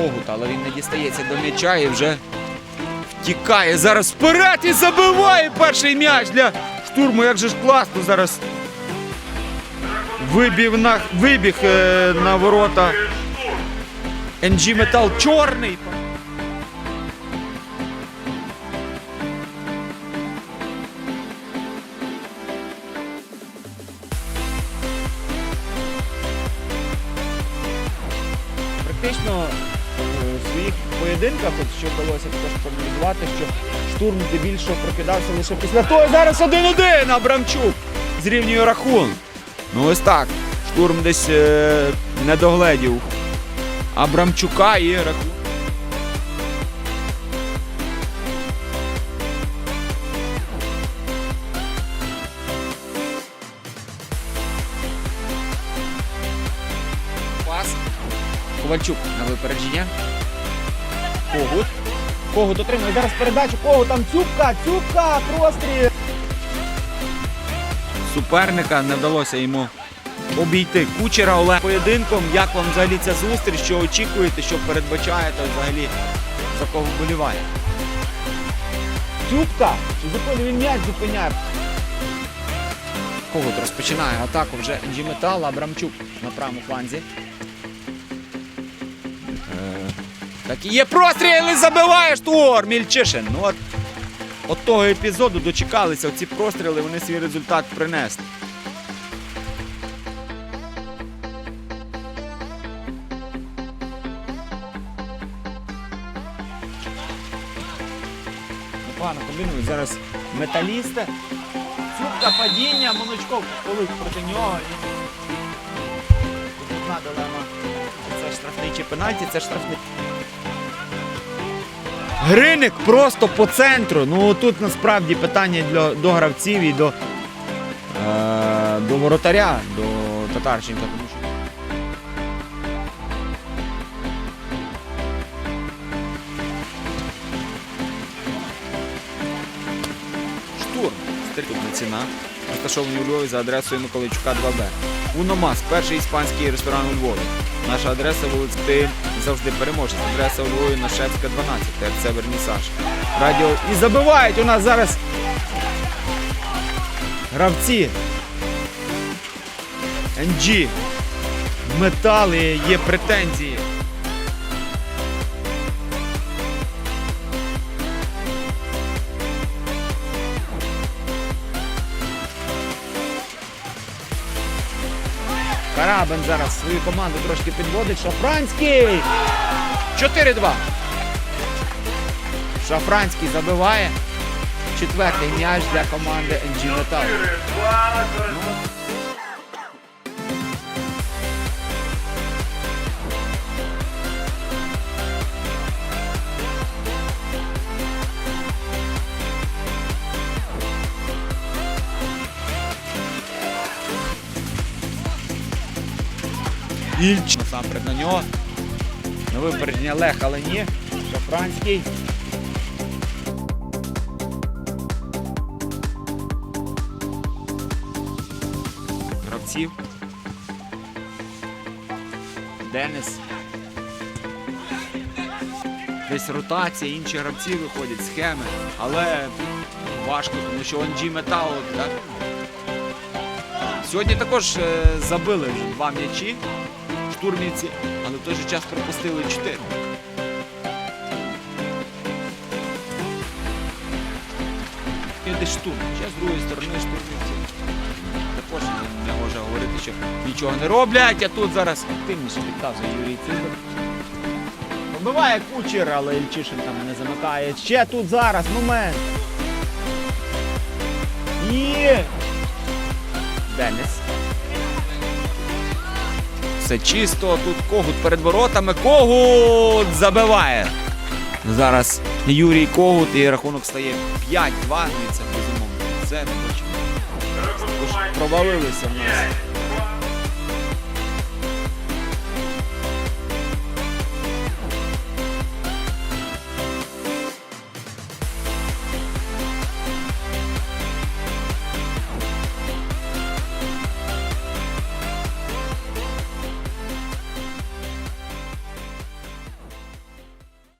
Когут, але він не дістається до м'яча і вже втікає. Зараз вперед і забиває перший м'яч для штурму. Як же ж класно зараз. Вибіг на, вибіг е, на ворота. NG Метал чорний. Практично в своїх поєдинках, от що вдалося також проаналізувати, що штурм здебільшого прокидався лише після того. Зараз 1-1 Абрамчук зрівнює рахунок. Ну ось так. Штурм десь е, не догледів Абрамчука і рахунок. Ковальчук на випередження. Когут. Когут отримує зараз передачу. Когут там цюбка, цюбка, простріл. Суперника не вдалося йому обійти кучера Олег поєдинком. Як вам взагалі ця зустріч? Що очікуєте, що передбачаєте взагалі за кого вболіває? Цюбка! Чи зупинив він м'яч зупиняє? Когут розпочинає атаку вже NG Метал, Абрамчук на правому фланзі. Так є простріл і забиває штур Мільчишин. Ну от, от того епізоду дочекалися. Оці простріли вони свій результат принесли. Непогано комбінують зараз металісти. Цюбка падіння, Моночков колись проти нього. Одна дилема. Це штрафний чи пенальті, це штрафний. Гриник просто по центру. Ну тут насправді питання для, до гравців і до, е, до воротаря, до Татарченка. Тому що Штурм. Стрільна ціна. Розташований у Львові за адресою Миколайчука 2Б. Уномас, перший іспанський ресторан у Львові. Наша адреса вулиць завжди переможець. Адреса у Львові Нашевська 12, ТРЦ Вернісаж. Радіо. І забивають у нас зараз гравці. NG. Метали, є претензії. Карабин зараз свою команду трошки підводить. Шафранський! 4-2. Шафранський забиває. Четвертий м'яч для команди NG Metal. Ільч. Насамперед на нього. На випередження Лех, але ні. Шафранський. Гравців. Денис. Десь ротація, інші гравці виходять, схеми, але важко, тому що Metal, так? Сьогодні також е, забили два м'ячі штурмівці, але в той же час пропустили чотири. І десь штурм. Ще з другої сторони штурмівці. Також не, може говорити, що нічого не роблять, а тут зараз активніше підказує Юрій Цибер. Побиває кучер, але Ільчишин там не замикає. Ще тут зараз момент. І Денис. Все чисто, тут когут перед воротами. Когут забиває. Зараз Юрій Когут і рахунок стає 5-2. Ну і це безумовно. Це не. Провалилися в нас